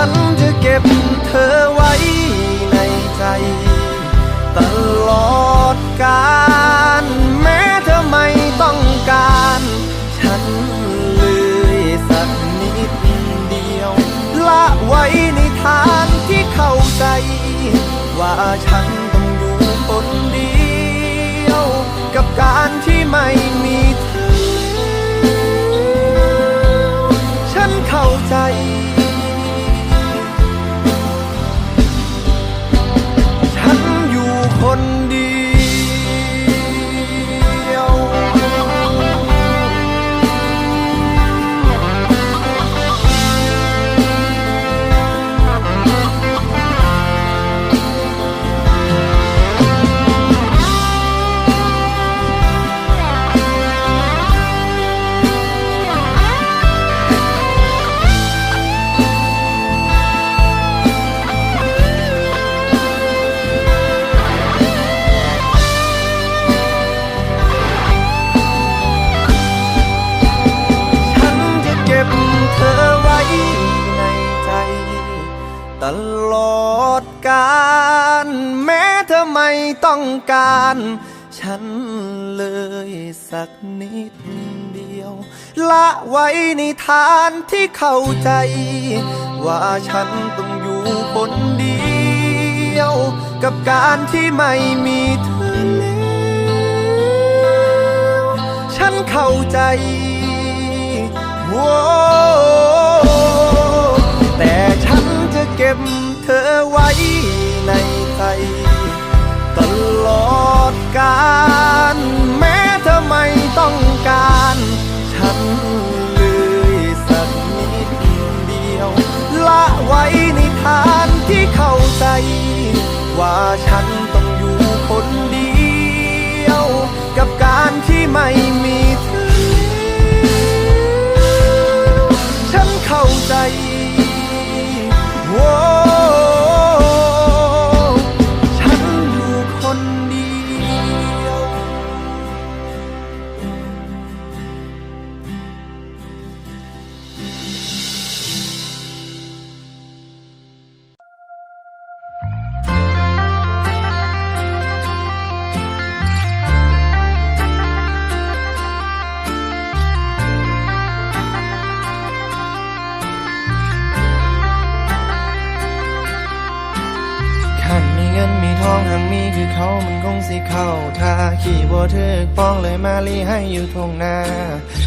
ฉันจะเก็บเธอไว้านที่เข้าใจ ว่าฉันต้องอยู่คนเดียว กับการที่ไม่มีเธอแล้วฉันเข้าใจโอ้แต่ฉันจะเก็บเธอไว้ในใจ ตลอดกาลแม้เธอไม่ต้องการ ฉัน ไว้ในฐานที่เข้าใจ ว่าฉันต้องอยู่คนเดียว กับการที่ไม่มีเธอ ให้อยู่ทงหน้า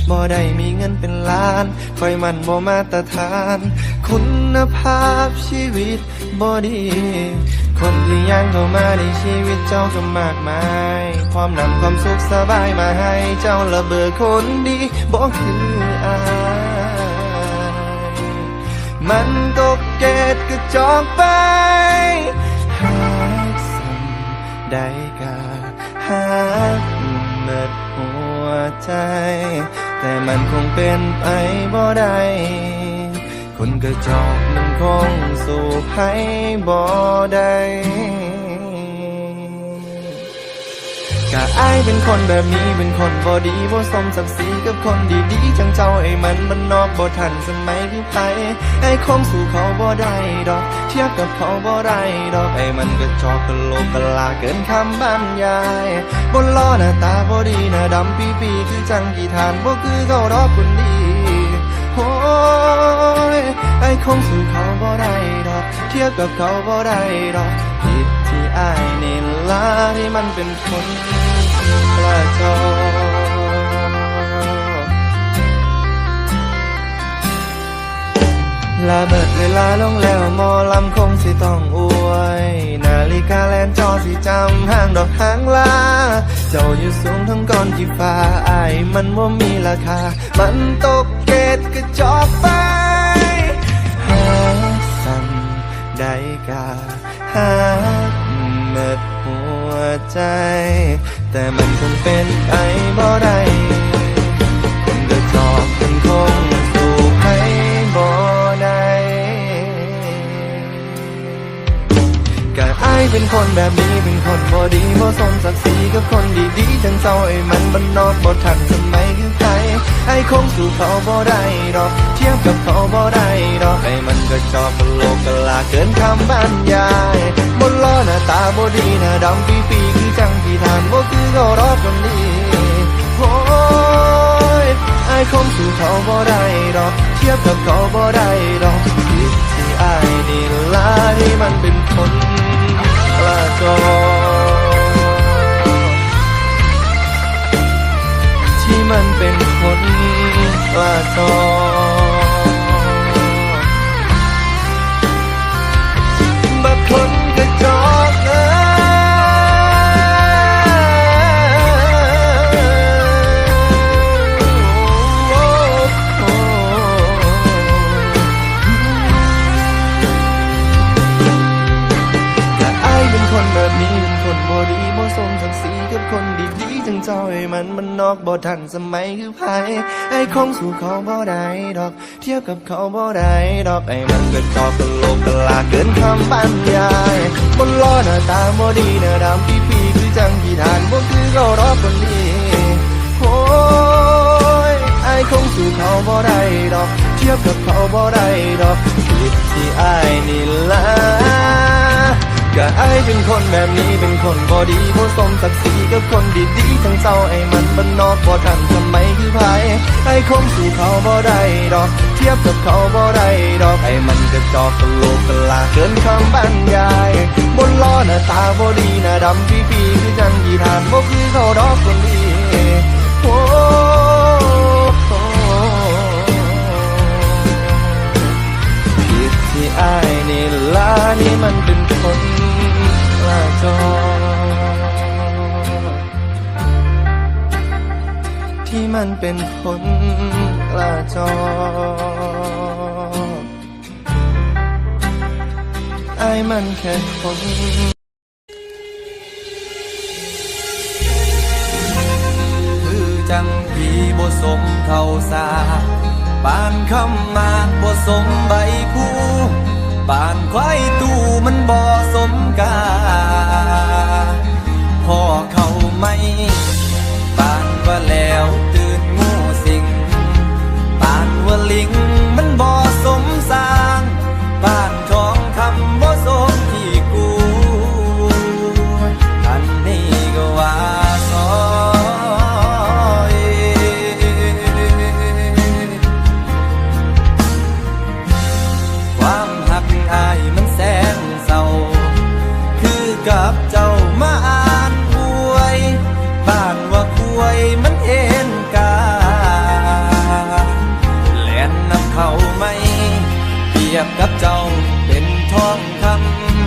บ่ได้มีเงินเป็นล้านคอยมันบ่มาตรฐาน คุณภาพชีวิตบ่ดี คนที่ยังเข้ามาในชีวิตเจ้าก็มากมายความนำความสุขสบายมาให้เจ้าละเบอคนดีบ่คืออายมันตกเกตกระจอกไปหากสันได้กาหากเบิดหัว ใจ แต่มันคงเป็นไปบ่ได้คนกระจอกมันคงสู่ให้บ่ได้ กะอายเป็นคนแบบนี้เป็นคนบ่ดีบ่สมศักดิ์ศรีกับคนดีๆจังเจ้าไอ้มันมันนอกบ่ทันสมัยพี่ไผไอ้คงสู่เขาบ่ได้ดอก เทียบกับเขาบ่ได้ดอกไอ้มันก็จอกกะโลกกะลาเกินคำบรรยายบนล้อหน้าตาบ่ดีหน้าดำปีปีคือจังกี่ทานบ่คือเขาดอกคนดีโอ้ยไอ้คงสู่เขาบ่ได้ดอก เทียบกับเขาบ่ได้ดอกผิดที่อายนี่ละที่มันเป็นคน กระจอลาเบิดเวลาลงแล้วมอลำคงสิต้องอวย นาฬิกาแลนจอสิจำห้างดอกหางลา เจ้าอยู่สูงทั้งก้อนที่ฟ้าอายมันว่ามีราคา มันตกเกตกระจอกไปหาสั่นได้กาหาเมิดหัวใจ แต่มันคงเป็นไปบ่ได้คนกระจอกมันคงสู่ให้บ่ได้ก็อายเป็นคนแบบนี้เป็นคนบ่ดีบ่สมศักดิ์ศรีกับคนดีๆจังเจ้าไอ้มันบันนอกบ่ทันสมัยคือใครไอ้คงสู่เขาบ่ได้ดอก เทียบกับเขาบ่ได้ดอกไอ้มันก็จอกกะโลกกะลาเกินคำบรรยายบนล้อหน้าตาบ่ดีหน้าดำปีปีๆคือ จังที่ทานบ่คือเขารอคนดีโอ้ยไอ้คงสู่เขาบ่ได้ดอก เทียบกับเขาบ่ได้ดอกผิดที่อายนี่ละที่มันเป็นคนกระจอที่มันเป็นคนกระจอกบักคน คนบ่ดีบ่สมศักดิ์ศรีกับคนดีๆจังจอ้มันมันนอกบ่ทันสมัยคือไผไอ้คงสู่เขาบ่ได้ดอก เทียบกับเขาบ่ได้ดอกไอ้มันก็จอกกะโลกกลาเกินคำบรรยายบนล้อหน้าตาบ่ดีหน้าดำปีปีๆคือจังกี่ทานบ่คือเขารอคนดีโอ้ยไอ้คงสู่เขาบ่ได้ดอก เทียบกับเขาบ่ได้ดอกผิดที่ไอ้นี่ละ ก็ไอเป็นคนแบบนี้เป็นคนบอดีบ่สมศักดิ์ศรีกับคนดีๆทั้งเจ้าไอ้มันบ้านนอกบ่ทันสมัยคือไผไอ้คงสู่เขาบ่ได้ดอก เทียบกับเขาบ่ได้ดอกไอ้มันกระจอกกะโลกกะลาเกินคำบรรยาย บนล้อหน้าตาบ่ดีหน้าดำปีปีๆคือจังกีทานบ่คือเขาดอกคนดีโอ้ผิดที่อายนี่ละนี่มันเป็นคน จอ ที่มันเป็นคนกระจอไอ้มันแค่คนคือจังผีบ่สมเท่าสาปานคำมากบ่สมใบผู้ปานควายตู้มันบ่ รียบกับเจ้าเป็นทองค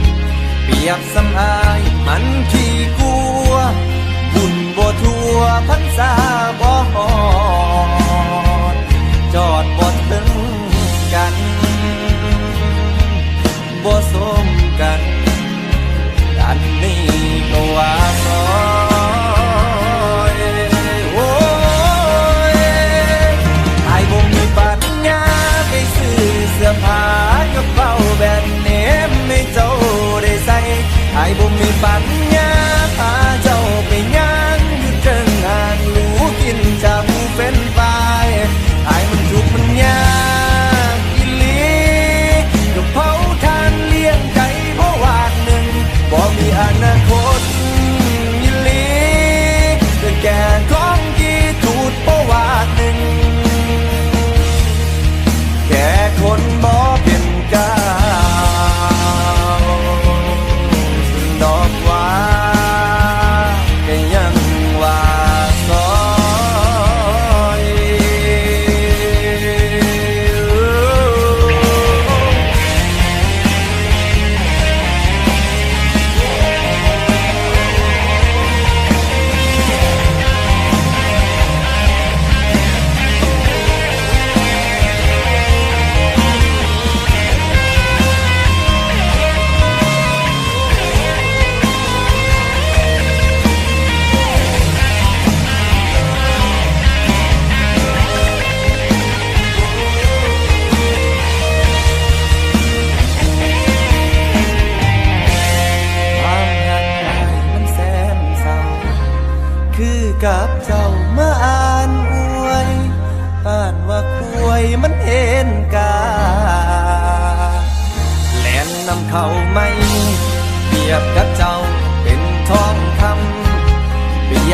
ำเปียบสำอายมันขี้กลัว บุญบ่ทั่วพันษาบ่อด จอดบ่ถึงกันบ่สน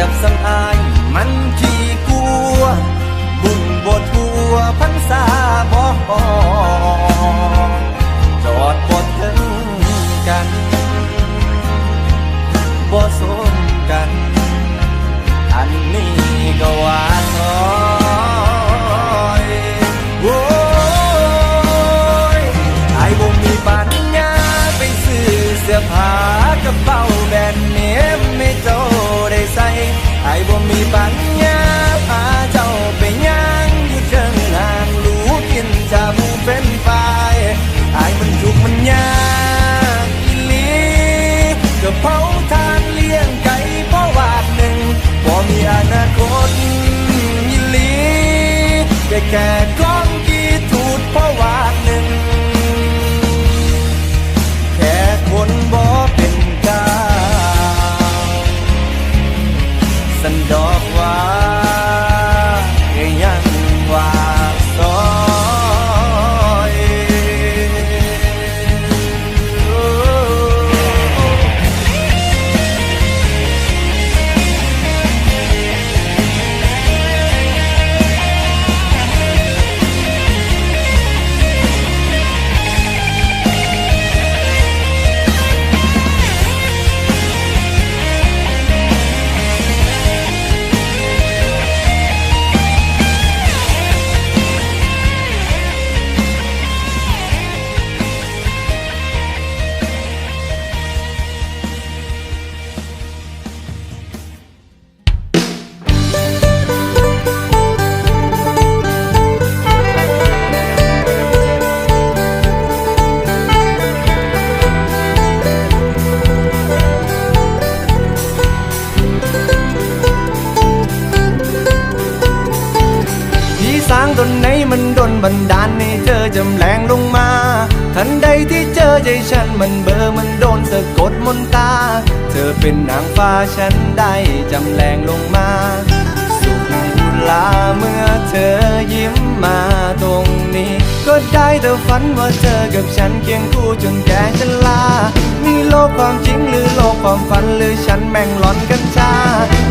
ยบสังอายมันขี้กลัว บุญบททัวพันษาบอ แที่เจอใจฉันมันเบอร์มันโดนสะกดมนตา เธอเป็นนางฟ้าฉันได้จำแรงลงมา สุขลาเมื่อเธอยิ้มมาตรงนี้ ก็ได้แต่ฝันว่าเธอกับฉันเคียงคู่จนแก่ชรามีโลกความจริงหรือโลกความฝันหรือฉันแม่งหลอนกันชา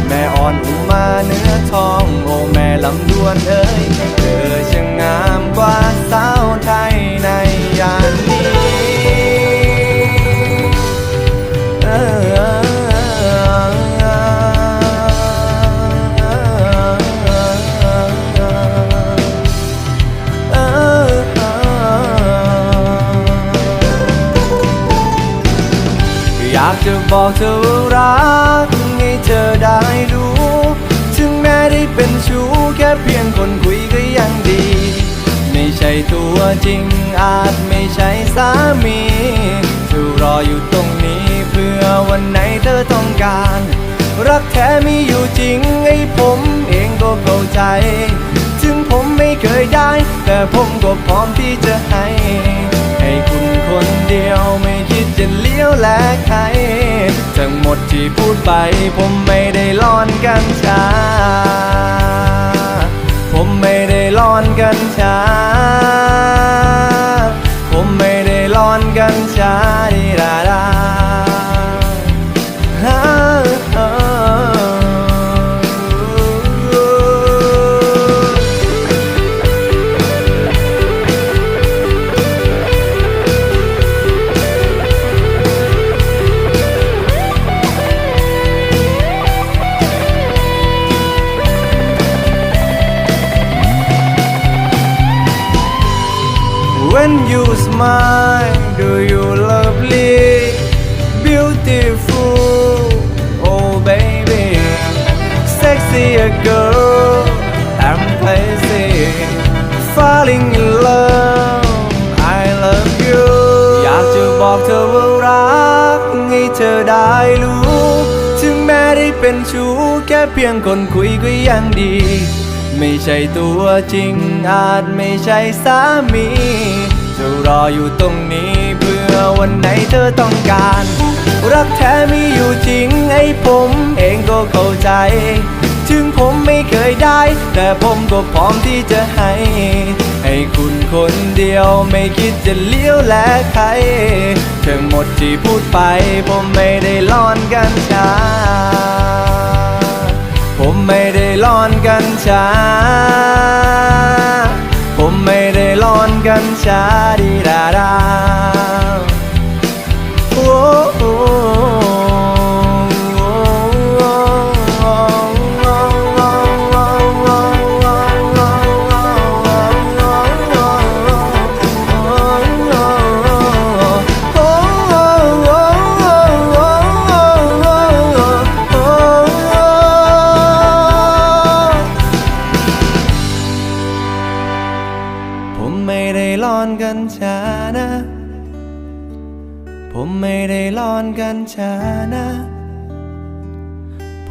แม่อ่อนอุมาเนื้อทองโอ้แม่ลำดวนเอ้ยเธอช่างงามกว่าสาวไทยในยาน อยากจะบอกเธอว่ารักให้เธอได้รู้ ถึงแม้ได้เป็นชู้แค่เพียงคนคุยก็ยังดี ไม่ใช่ตัวจริงอาจไม่ใช่สามีจะรออยู่ตรงนี้ พื่อวันไหนเธอต้องการ รักแท้มีอยู่จริงไอ้ผมเองก็เข้าใจ ถึงผมไม่เคยได้ แต่ผมก็พร้อมที่จะให้ ให้คุณคนเดียวไม่คิดจะเลี้ยวแลใคร ทั้งหมดที่พูดไป ผมไม่ได้ล่อนกันชา ผมไม่ได้ล่อนกันชา เป็นชู้แค่เพียงคนคุยก็ยังดี ไม่ใช่ตัวจริงอาจไม่ใช่สามี จะรออยู่ตรงนี้เพื่อวันไหนเธอต้องการ รักแท้มีอยู่จริงไอ้ผมเองก็เข้าใจ ถึงผมไม่เคยได้ แต่ผมก็พร้อมที่จะให้ ให้คุณคนเดียวไม่คิดจะเลี้ยวแลใครทั้งหมดที่พูดไปผมไม่ได้ล่อนกันชา ผมไม่ได้ล่อนกันชา ผมไม่ได้ล่อนกันชาดีดาดา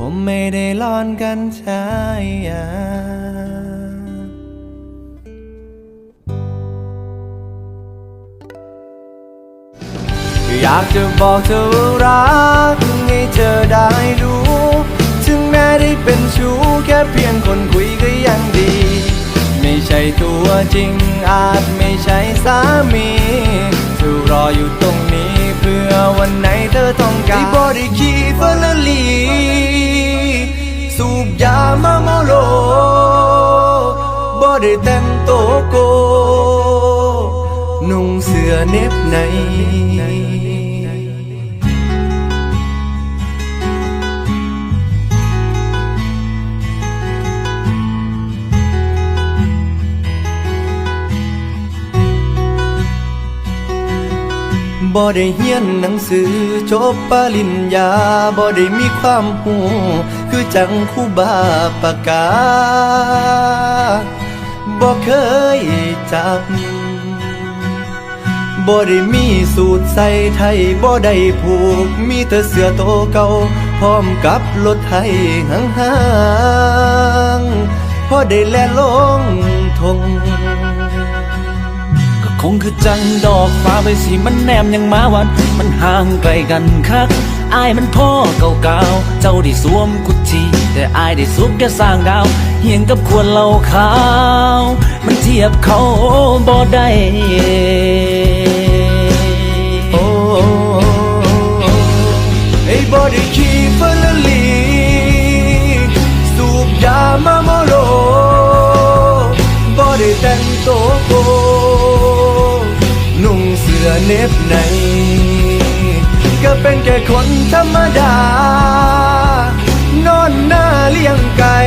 ผมไม่ได้ล่อนกันชายาอยากจะบอกเธอว่ารักให้เธอได้รู้ ถึงแม้ได้เป็นชู้แค่เพียงคนคุยก็ยังดี ไม่ใช่ตัวจริงอาจไม่ใช่สามีจะรออยู่ตรงนี้เพื่อวันไหนเธอต้องการบอดี้คีเฟอร์ลลี สูบยามาเมาโลบ่ได้แต่งโตโก นุ่งเสื้อเน็บใน บ่ได้เฮียนหนังสือจบปริญญาบ่ได้มีความหูคือจังคู่บาปากกาบ่เคยจับบ่ได้มีสูตรใส่ไทยบ่ได้ผูก มีแต่เสื้อโตเก่าพร้อมกับรถไทยห่างๆพอได้แล่นลงทง คงคือจังดอกฟ้าไปสิมันแนมยังมาวัน มันห่างไกลกันคักอายมันพ่อเก่าๆ เจ้าได้สวมกุชีแต่อายได้สวมแค่สร้างดาว เหียงกับควรเหล่าขาว มันเทียบเขาบ่ได้โอ้ไอ้บอดี้คีเฟอร์ลลีสูบยามาโมโลบอได้แต่งโตวโก อเน็บใน ก็เป็นแค่คนธรรมดา นอนหน้าเลี้ยงไก่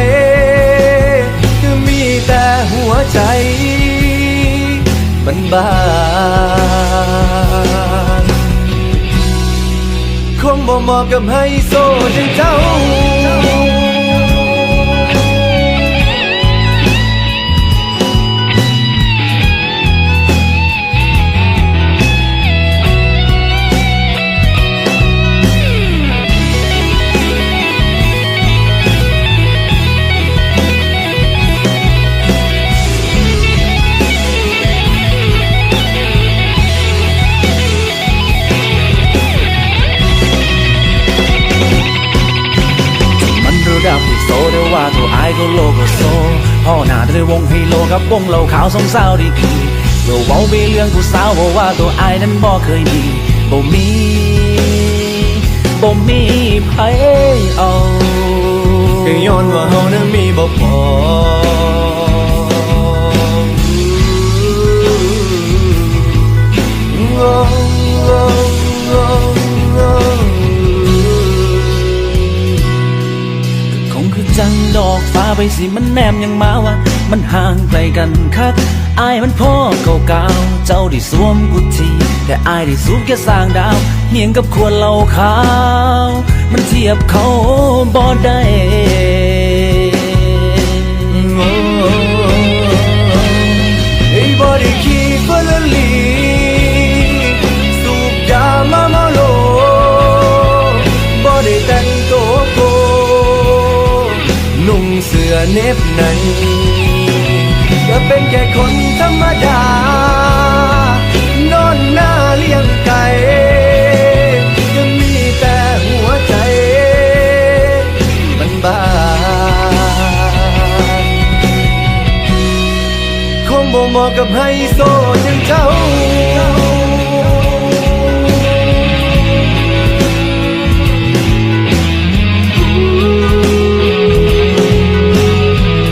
คือมีแต่หัวใจบันบานคงบ่เหมาะกับไฮโซจังเจ้า หน้าด้วงไฮโลกับวงเหล่าขาวสองสาวดีกีโลเว้าไปเรื่องผู้สาวบอกว่าตัวไอายนั้นบ่เคยมีบ่มีบ่มีไผเอาก็ย้อนว่าเฮานั้นมีบ่พอคงคือจังดอกฟ้าไปสิมันแนมยังมาว่า มันห่างไกลกันคักอายมันพ่อเก่าๆเจ้าได้สวมกุชีแต่อายได้สูบแค่สร้างดาวเหียงกับควรเหล่าขาว มันเทียบเขาบ่ได้ไอ้บอดี้คีเฟอร์ลลีสูบยามาเมาโลบอได้แต่งโตวโกนุ่งเสื้อเน็บใน ก็เป็นแค่คนธรรมดา นอนหน้าเลี้ยงไก่ยังมีแต่หัวใจ มันบ้าคงบ่เหมาะกับไฮโซอย่างเจ้า